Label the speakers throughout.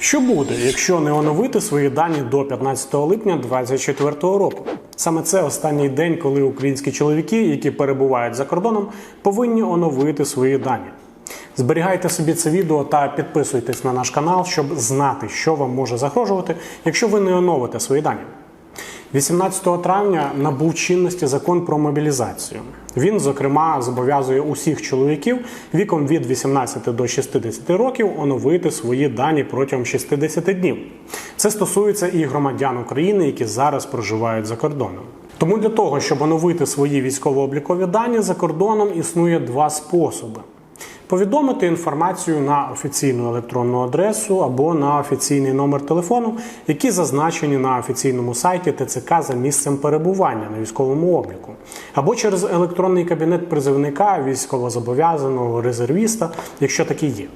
Speaker 1: Що буде, якщо не оновити свої дані до 15 липня 2024 року? Саме це останній день, коли українські чоловіки, які перебувають за кордоном, повинні оновити свої дані. Зберігайте собі це відео та підписуйтесь на наш канал, щоб знати, що вам може загрожувати, якщо ви не оновите свої дані. 18 травня набув чинності закон про мобілізацію. Він, зокрема, зобов'язує усіх чоловіків віком від 18 до 60 років оновити свої дані протягом 60 днів. Це стосується і громадян України, які зараз проживають за кордоном. Тому для того, щоб оновити свої військово-облікові дані за кордоном, існує два способи. Повідомити інформацію на офіційну електронну адресу або на офіційний номер телефону, які зазначені на офіційному сайті ТЦК за місцем перебування на військовому обліку, або через електронний кабінет призовника, військовозобов'язаного резервіста, якщо такі є.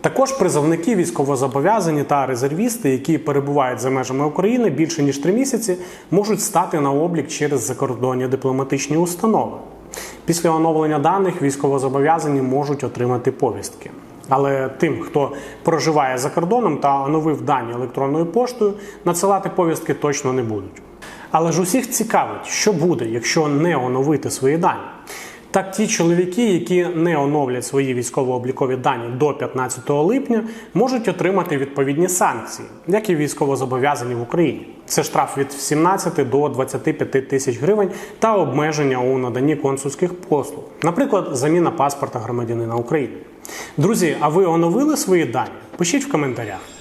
Speaker 1: Також призовники військовозобов'язані та резервісти, які перебувають за межами України більше ніж три місяці, можуть стати на облік через закордонні дипломатичні установи. Після оновлення даних військовозобов'язані можуть отримати повістки. Але тим, хто проживає за кордоном та оновив дані електронною поштою, надсилати повістки точно не будуть. Але ж усіх цікавить, що буде, якщо не оновити свої дані. Так, ті чоловіки, які не оновлять свої військово-облікові дані до 15 липня, можуть отримати відповідні санкції, як і військовозобов'язані в Україні. Це штраф від 17 до 25 тисяч гривень та обмеження у наданні консульських послуг, наприклад, заміна паспорта громадянина України. Друзі, а ви оновили свої дані? Пишіть в коментарях.